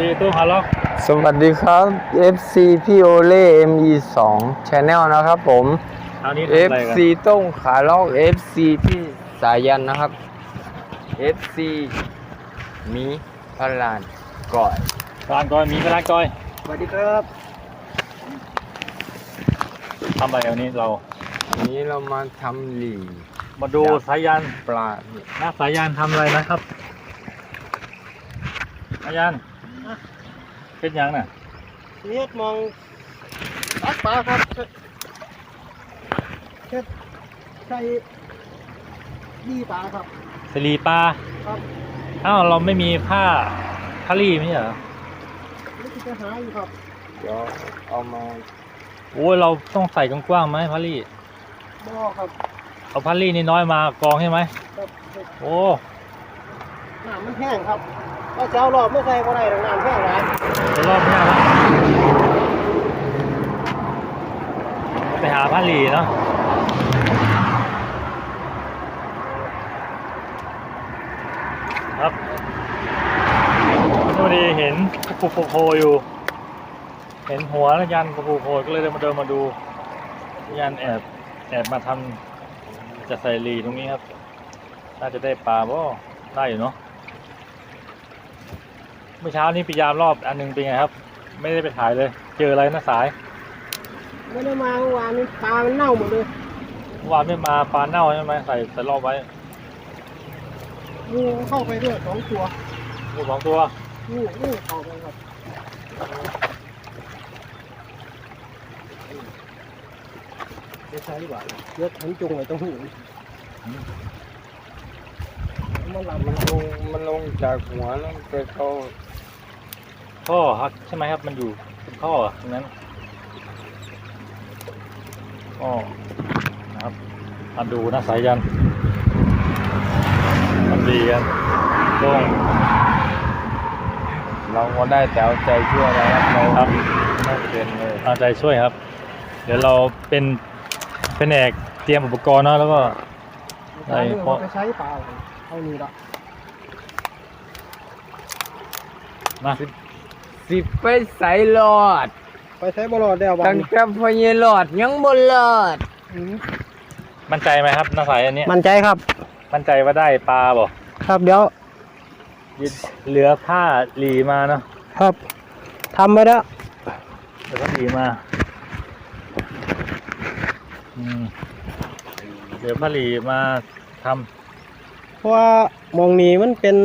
ดีตู้ฮาร์ล็อกสวัสดีครับ FC พี่โอเล่ ME2 Channel นะครับผม คราวนี้ทำอะไรกัน FC ต้งขาล็อก FC พี่สายันนะครับ FC มีพลานก่อยร้านกอยมีกร้านกอยสวัสดีครับทำอะไรวันนี้เรา วันนี้เรามาทำหลีมาดูสายยันปลานี่หน้าสายยันทำอะไรนะครับสายยัน เป็นยังน่ะเฮ็ดมองตักปลาครับเฮ็ดใส่ดีปลาครับสลีปลาครับอ้าวเราไม่มีผ้าผ้ารี่ไม่ใช่เหรอนี่คือจะหาอยู่ครับ เดี๋ยวเอามาโอ้ยเราต้องใส่กว้างๆไหมผ้ารี่บ่อครับเอาผ้ารี่นี่น้อยมากองใช่ไหมครับโอ้น้ำมันแห้งครับ ก็จะเอารอบไม่ใส่ก็ได้ดอกน้ำแห้งหลายเดี๋ยวรอบหน้าละไปหาผ้ารีเนาะครับพอดีเห็นปูปูโพอยู่ เห็นหัวแล้วยันปูโพก็เลยเดินมาเดินมาดู ยันแอบแอบมาทำจะใส่รีตรงนี้ครับ น่าจะได้ปลาบ่ได้อยู่เนาะ เมื่อเช้านี้พยายามรอบอันหนึงเป็นไงครับ ไม่ได้ไปถ่ายเลย เจออะไรนะสาย ไม่ได้มาเมื่อวานนี้ปลามันเน่าหมดเลยเมื่อวานไม่มาปลาเน่าใช่ไหมใส่ใส่รอบไว้งูเข้าไปด้วยสองตัวงูสองตัวงูงูเข้าไปครับเดี๋ยวใช้ดีกว่าเดี๋ยวฉันจงไว้ตรงหูมันหลับมันลงมันลงจากหัวแล้วไปเข้า ท่อครับใช่ไหมครับ มันอยู่เป็นท่อตรงนั้นอ๋อนะครับมาดูนะสายยัน มันดีกันตรงเราก็ได้แต่เอาใจช่วยนะครับเราครับไม่เป็นเลยเอาใจช่วยครับ เดี๋ยวเราเป็นเป็นแอกเตรียมอุปกรณ์เนาะแล้วก็ใช่เพราะไปใช้เปล่าเอานี่ละมา สิไปใส่หลอด ไปใช้บอลอดเดียววัตั้นงแต่พอเยหลอดยังบนหลอด มั่นใจไหมครับน้าสายอันเนี้ยมั่นใจครับ มั่นใจว่าได้ปลาบ่ครับเดี๋ยวเหลือผ้าหลีมาเนาะครับทำไปแล้วเหลือผ้าหลีมาอืมเหลือผ้าหลีมาทำเพราะว่ามองนี้มันเป็น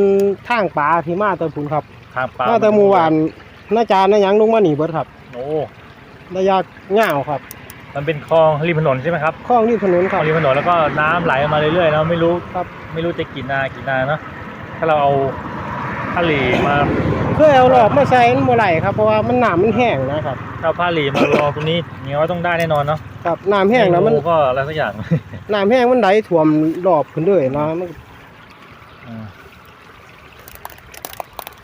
ทางป่าที่มาแตะพุนครับทางปลามาแต่หมู่บ้าน น้าจานน้าหยังลงมาหนีเบิดครับโอ้ระยะเงาวครับมันเป็นคลองริมถนนใช่ไหมครับคลองที่ถนนคคลอรับงริมถนนแล้วก็น้ำไหลมาเรื่อยๆแล้วไม่รู้ครับ ไม่รู้จะกี่นากี่นาเนาะถ้าเราเอาผ้าหลีมาเพื่อเอาหลอบมาใส่มันบ่ไหลครับเพราะว่ามันน้ำมันแห้งนะครับถ้าเอาผ้าหลีมารองตรงนี้เงี้ยว่าต้องได้แน่นอนเนาะครับน้ำแห้งแล้วมันไรู้ก็อะไรสักอย่างน้ำแห้งมันไหลท่วมรอบขึ้นเลยนะมัน อ่า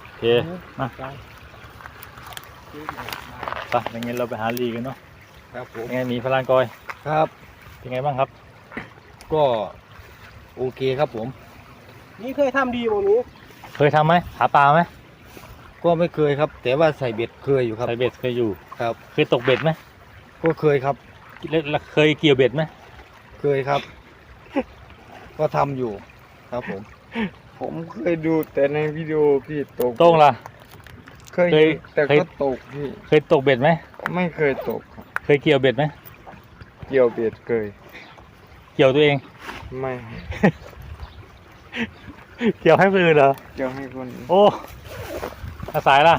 โอเคมา ไปอย่างงี้เราไปหาลีกันเนาะครับผมยังไงหมีพลานกอยครับ เป็นไงบ้างครับ ก็โอเคครับผม นี่เคยทำดีบ่หนูเคยทำไหมหาปลาไหมก็ไม่เคยครับ แต่ว่าใส่เบ็ดเคยอยู่ครับ ใส่เบ็ดเคยอยู่ครับ เคยตกเบ็ดไหมก็เคยครับแล้วแล้วเคยเกี่ยวเบ็ดไหมเคยครับ ก็ทำอยู่ครับผม ผมเคยดูแต่ในวิดีโอพี่ตก โต้งล่ะ เคยเคยแต่เคย ก็ตกพี่เคยตกเบ็ดไหมไม่เคยตกครับเคยเกี่ยวเบ็ดไหมเกี่ยวเบ็ดเคยเกี่ยวตัวเอง ไม่เกี่ยวให้คนอื่นเหรอเกี่ยวให้คนอื่นโอ้อาสายล่ะ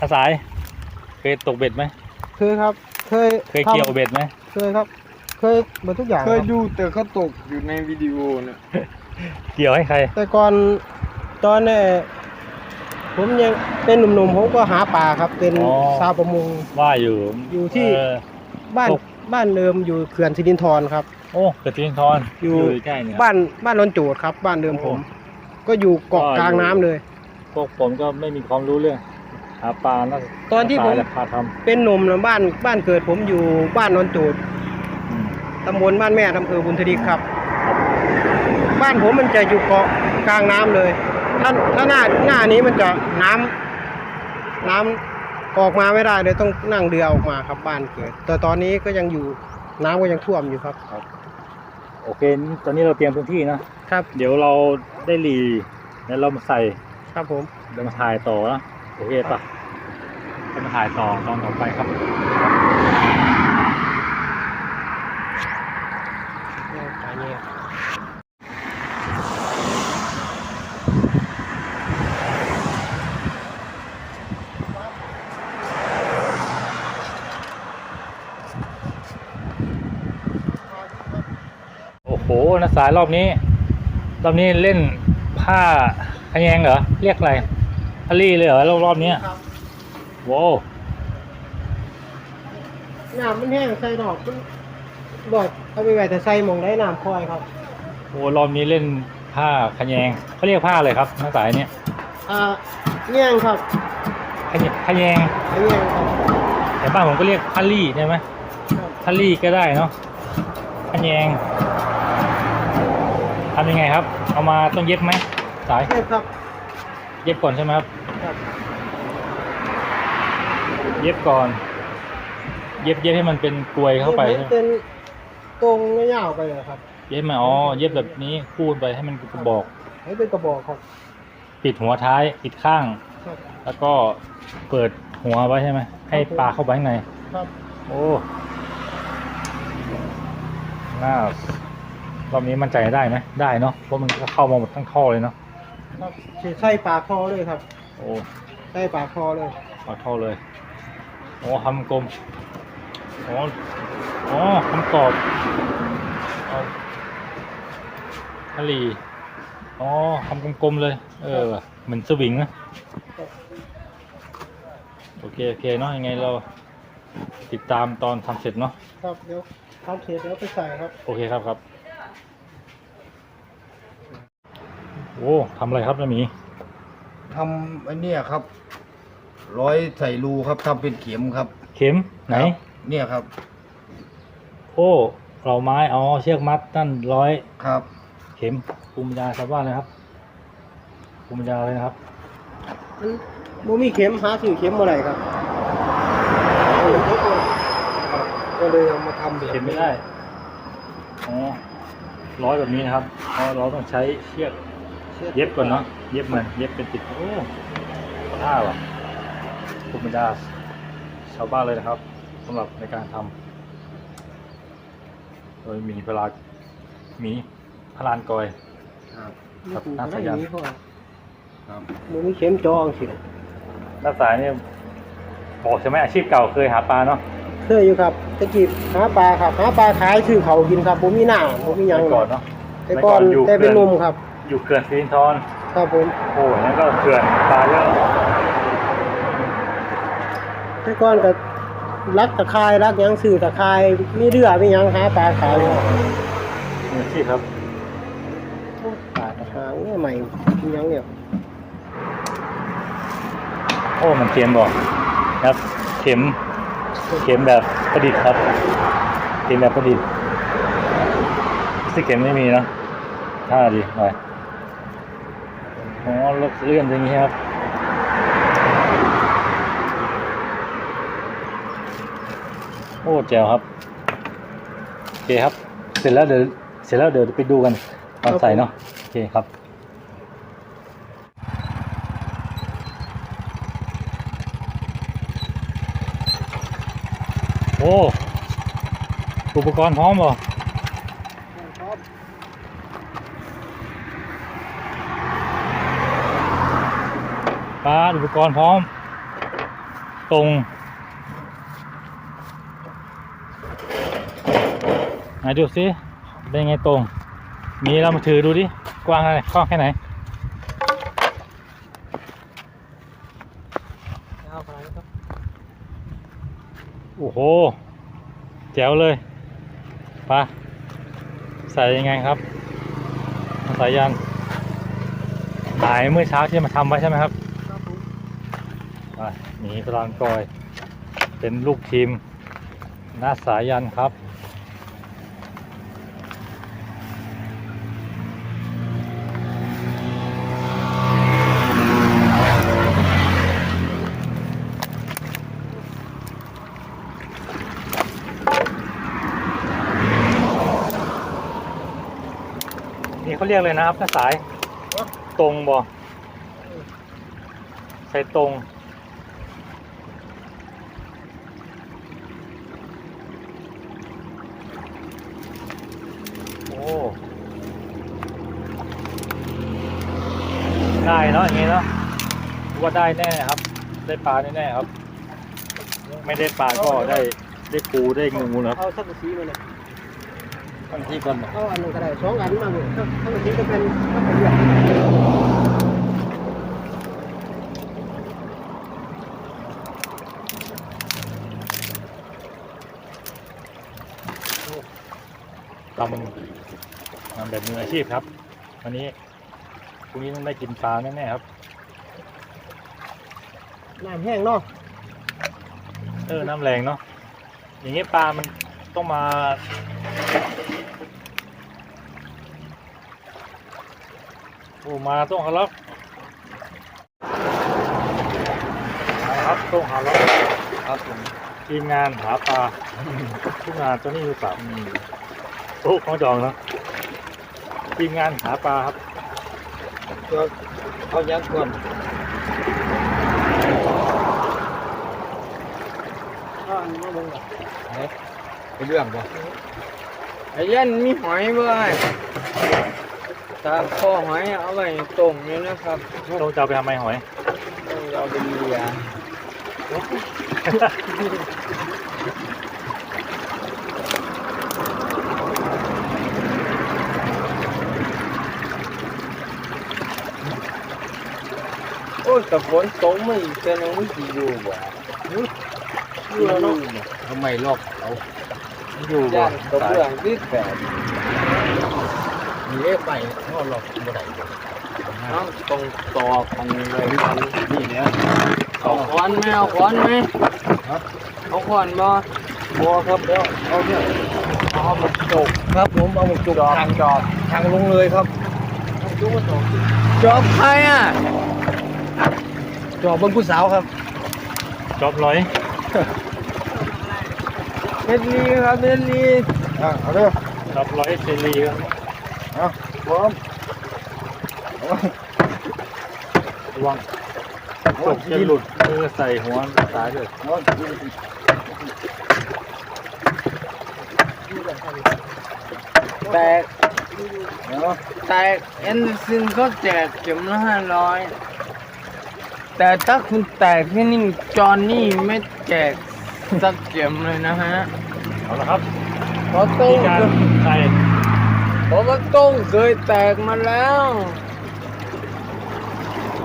อาสาย เคยตกเบ็ดไหมเคยครับ เคยเคยเกี่ยวทำเบ็ดไหมเคยครับ เคยหมดทุกอย่างเคยครับดูแต่เขาตกอยู่ในวิดีโอเนี่ยเกี่ยวให้ใครแต่ก่อนตอนเนี่ย ผมยังเป็นหนุ่มๆผมก็หาปลาครับ เป็นอ๋อ ชาวประมง ว่าอยู่อยู่ที่เออบ้านตก บ้านเดิมอยู่เขื่อนสิรินธรครับ โอ้เกิดที่ทอนอยู่ ใกล้เนี่ย บ้านบ้านลอนโจดครับ บ้านเดิมผม ก็อยู่เกาะก็อยู่ กลางน้ำเลย พวกผมก็ไม่มีความรู้เรื่องหาปลาน่าตอนที่ผมราคาทเป็นหนุ่มนะบ้านบ้านเกิดผมอยู่บ้านลอนโจดำอืมตำบลบ้านแม่อำเภอบุญทดีครับ บ้านผมมันจะอยู่เกาะกลางน้ำเลยอื ถ้าถ้าหน้าหน้านี้มันจะน้ำน้ำออกมาไม่ได้เลยต้องนั่งเรือออกมาครับบ้านเกิดแต่ตอนนี้ก็ยังอยู่น้ำก็ยังท่วมอยู่ครับ โอเค ตอนนี้เราเตรียมพื้นที่นะครับ เดี๋ยวเราได้หลีแล้วเรามาใส่ครับผมเดี๋ยวมาถ่ายต่อนะโอเคปะจะมาถ่ายต่อตอนต่อไปครับ ขายเนี่ย โอ้โหนัก สายรอบนี้ รอบนี้เล่นผ้าขยงเหรอ เรียกอะไรฮัลลี่เลยเหรอรอบรอบๆเนี้ยครับโว้วน้ำมันแห้งใส่ดอกมันดอกเอาไปไว้แต่ใส่หมองได้น้ำคอยครับโอ้รอบนี้เล่นผ้าขยงเขาเรียกผ้าอะไรครับนักสายเนี้ยอ่าแง่งครับขยขยงไอ้แง่งครับแต่บ้านผมก็เรียกฮัลลี่ใช่ไหมครับฮัลลี่ก็ได้เนาะขยง ทำยังไงครับ เอามาต้องเย็บไหมสายแง่งครับ เย็บก่อนใช่ไหมครับครับ เย็บก่อน เย็บเย็บให้มันเป็นกลวยเข้าไปนี่ใช่มันไหมเป็นตรงไม่ยาวไปเลยครับ เย็บมาอ๋อเย็บแบบนี้คูดไปให้มันกระบอก ให้เป็นกระบอกครับ ปิดหัวท้ายปิดข้างครับแล้วก็เปิดหัวไว้ใช่ไหมให้ปลาเข้าไปข้างในครับ โอ้น่า รอบนี้มั่นใจได้ไหมได้เนาะเพราะมันก็เข้ามาหมดทั้งท่อเลยเนาะครับสิใส่ปากคอเลยครับโอ้ใส่ปากคอเลยปลาท่อเลยโอ้ทำกลมอ๋ออ๋อทำกรอบเอาทะลีอ๋อทำกลมๆเลย เออว่ะเหมือนสวิงนะโอเคโอเคเนาะยังไงเราติดตามตอนทำเสร็จเนาะครับเดี๋ยวทำเสร็จแล้วไปใส่ครับ โอเคครับครับ โอ้ทำอะไรครับน้าหมี ทำอันเนี้ยครับ ร้อยใส่รูครับทำเป็นเข็มครับเข็มไหน ครับเนี่ยครับโอ้เราไม้อ๋อเชือกมัดตั้นร้อย ครับ เข็มภูมิปัญญาชาวบ้านเลยครับภูมิปัญญาเลยนะครับ มันบ่มีเข็มหาซื้อเข็มบ่ได้ครับก็เลยเอามาทำแบบเข็มไม่ได้อ๋อร้อยแบบนี้นะครับอ๋อเราต้องใช้เชือก เย็บก่อนเนาะ เย็บมัน เย็บเป็นติด โอ้ท่าว่ะภูมิปัญญาชาวบ้านเลยนะครับสำหรับในการทำโดยมีเวลามีพลานกอย ครับครับน่าน่าสสนนใจใจครับบ่มีเข็มจองสินักสายเนี่ยบอกใช่ไหมอาชีพเก่าเคยหาปลาเนาะเคยอยู่ครับตะกี้หาปลาครับหาปลาขายซื้อเขากินครับบ่มีหน้าบ่มีหยังเมื่อก่อนเนาะแต่ก่อนเมื่อก่อนอยู่แต่เป็นเขื่หอนนุ่มครับ อยู่เขื่อนสิรินทรครับผมโอ้ยนั่นก็เขื่อนปลาเยอะแต่ก่อนก็รักตะไคร้รักหยังซื้อตะไคร้มีเรือมีหยังหาปลาขายครับมืออาชีพครับปลาตะไคร้เนี่ยใหม่มีหยังเนี่ยโอ้มันเข็มบอกครับ เข็ม เข็มแบบประดิษฐ์ครับ เข็มแบบประดิษฐ์ซึ่งเข็มไม่มีเนอะท่าดีหน่อย อ๋อรถเลื่อนอย่างนี้ครับโอ้แจ๋วครับโอเคครับ เสร็จแล้วเดี๋ยวเสร็จแล้วเดี๋ยวไปดูกันตอนใส่เนาะโอเคครับโอ้อุปกรณ์พร้อมบ่ ปลาอุปกรณ์พร้อม ตรงไหนดูสิเป็นไงตรง มีเรามาถือดูดิ กว้างแค่ไหนกว้างแค่ไหนเอาไปครับโอ้โห แจ๋วเลยปะใส่ยังไงครับสายยันหายเมื่อเช้าที่มาทำไว้ใช่ไหมครับ หมีพลานกอย เป็นลูกทีมนาสายันครับ นี่เขาเรียกเลยนะครับน้าสาย ตรงบ่ใส่ตรง ได้เนาะอย่างงี้เนาะว่าได้แน่ครับ ได้ปลาแน่ๆครับ ไม่ได้ปลาก็ได้ได้ปูได้งูนะครับเอาสักสีมาเลยบางทีก่อนเอาอันหนึงก็ได้สองอันมาเลยสักสีก็เป็นก็เป็นเรื่องทำทำแบบมืออาชีพครับ วันนี้ พรุ่งนี้ต้องได้กินปลาแน่ๆครับ น้ำแห้งเนาะเออ น้ำแรงเนาะ อย่างงี้ปลามันต้องมา โอ้ มาต้องฮาล็อกมาครับต้องฮาล็อกครับผมทีมงานหาปลา ทุกงานตัวนี้หรือเปล่าโอ้ของจองเนาะทีมงานหาปลาครับ ก็เอายักษ์ก่อนเอาอันนี้มาลงก่อนเฮ้ยไปเรื่องบ่ไอ้ยันมีหอยบ่ไอ้ตาคอหอยเอาไว้ต้มอยู่นะครับต้องจะเอาไปทำไมหอยเราเป็นเรือ อ้ยแต่ฝนตกมาอีกแต่ยังไม่สิอยู่บ่อยู่แล้วเนาะทำไมลอกเอาอยู่บ่ย่านกระเบื้องที่แปดมีเลขไปเขาหลอกบ่ได้เอ้าตรงต่อกันเลยกันนี่เนี่ยเอาขอนไหมเอาขอนไหมเอาขอนบ่บ่ครับเดี๋ยวเอาเนี่ยเอามาจกครับผมเอาหมกจุกทางจอบทางลงเลยครับจุกมาจอบจอบใครอะ จอบเบิ้งผู้สาวครับจอบร้อยเม็ดลีครับเม็ดลีอะเอาเด้อจอบร้อยเซรีครับเอาพร้อมระวังตกจะหลุดมือใส่หัวตายเลยเอาแตกแตกเอ็นเดอร์สันเขาแจกเข็มละห้าร้อย แต่ถ้าคุณแตกที่นี่จอห์นนี่ไม่แจกสักเข็มเลยนะฮะเอาละครับเพราะตู้มีการใส่เพราะว่าตู้เคยแตกมาแล้ว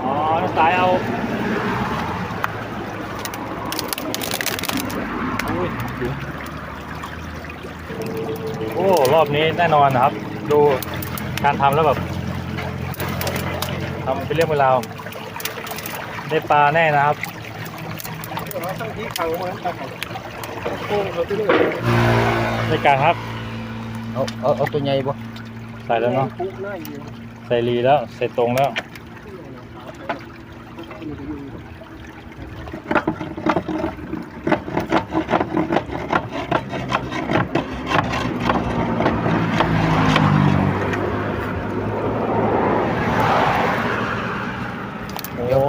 อ๋อน้ำสายเอาอุ้ยโอ้รอบนี้แน่นอนนะครับ ดูการทำแล้วแบบทำเป็นเรื่องเป็นราว ได้ปลาแน่นะครับเราตั้งที่ขังมาตั้งขังโค้งเขาที่นี่ในการครับ เอาเอาเอาตัวใหญ่บ่ใส่แล้วเนาะปุ๊บหน้าอยู่ใส่รีแล้ว ใส่ตรงแล้ว โอ้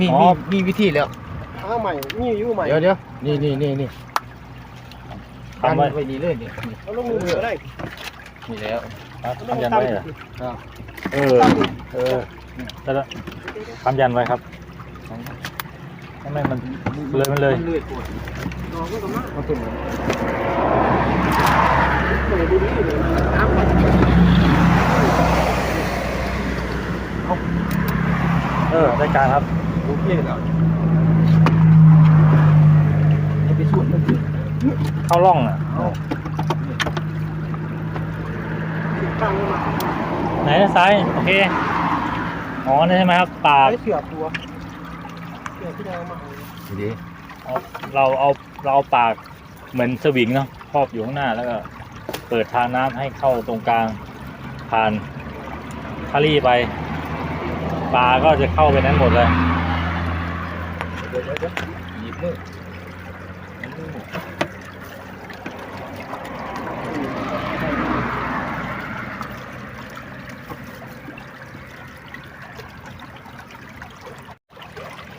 มีมีอ๋อมีมีวิธีแล้วอ้าใหม่นี่อยู่ใหม่เดี๋ยวเดี๋ยวนี่นี่นี่นี่ทำไว้ ไว้นี่เลยนี่เอาลงมือก็ได้นี่แล้วครับทำยันไว้เหรอเออเออแล้วก็ทำยันไว้ครับทำไมมันเลยมันเลย มันเลยปวดดอกมันก็มามันตุ่มเปิดดูนี่เลยน้ำมันเออได้การครับ โอเคแล้วให้ไปสูดมันสิเข้าร่องอะเอาตั้งมาไหนนะซ้ายโอเคอ๋อนี่ใช่ไหมครับปากใช้เสือตัวเสือที่แดงมาดีเอาเราเอาเราเอาปากเหมือนสวิงเนาะครอบอยู่ข้างหน้าแล้วก็ เปิดทางน้ำให้เข้าตรงกลางผ่านคารี่ไปปลาก็จะเข้าไปนั้นหมดเลย เด้หยิบมือ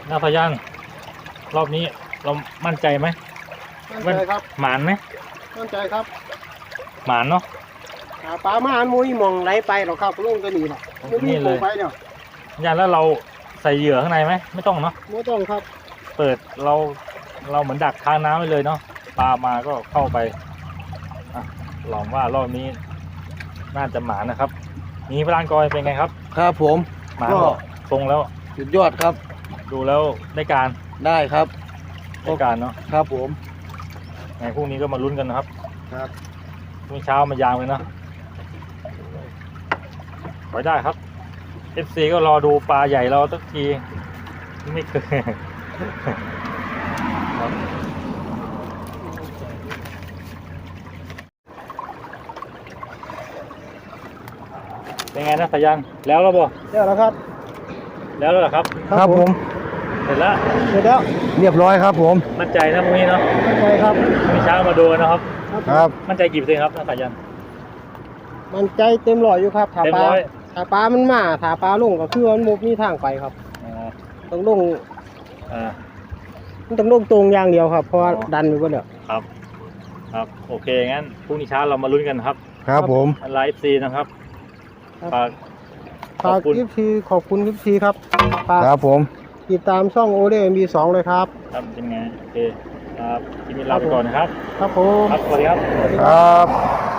น้าพยังรอบนี้เรามั่นใจไหมมั่นใจครับหมานไหมมั่นใจครับ หมานเนาะปลามานมุ้ยมองไหลไปหรอกครับลุงก็หนีหรอกนี่เลยยานแล้วเราใส่เหยื่อข้างในไหมไม่ต้องเนาะไม่ต้องครับ เปิดเราเราเหมือนดักทางน้ำไปเลยเนาะปลามาก็เข้าไปอะลองว่ารอบนี้ น่าจะหมานนะครับมีพลานกอยเป็นไงครับครับผมหมานก็บอกทรงแล้วสุดยอดครับ ดูแล้วได้การได้ครับได้การเนาะครับผมไงพรุ่งนี้ก็มาลุ้นกันนะครับ ครับพรุ่งนี้เช้ามายางเลยเนาะขอได้ครับ FC ก็รอดูปลาใหญ่เราสักทีไม่เคยครับ เป็นไงนะสายันแล้วแล้วบ่เดี๋ยวแล้วครับ แล้วแล้วเหรอครับ ครับผม เสร็จแล้วเดี๋ยวแล้วเรียบร้อยครับผม มั่นใจนะพรุ่งนี้เนาะมั่นใจครับพรุ่งนี้เช้ามาดูกันนะครับ ครับ มั่นใจกี่เปอร์เซ็นต์ครับนะสายัน มั่นใจเต็มร้อยอยู่ครับถ้าเต็มปลาร้อยถ้าปลามันมาถ้าปลาลงก็คือมันมุกมีทางไปครับอ่าต้องลง อ่ามันต้องลงตรงอย่างเดียวครับ เพราะว่าอ๋อ ดันอยู่ก็เดี๋ยวครับ ครับ โอเค งั้นพรุ่งนี้เช้าเรามาลุ้นกันครับครับผม ไลฟ์ซีนะครับฝาก ขอบฝากคุณ คลิปทีขอบคุณคลิปทีครับฝากครับผม ติดตามช่องโอเดมีสองเลยครับ ครับเป็นไงโอเค ครับทีนี้ลาไปก่อนนะครับ ครับผม ครับ สวัสดีครับ ครับ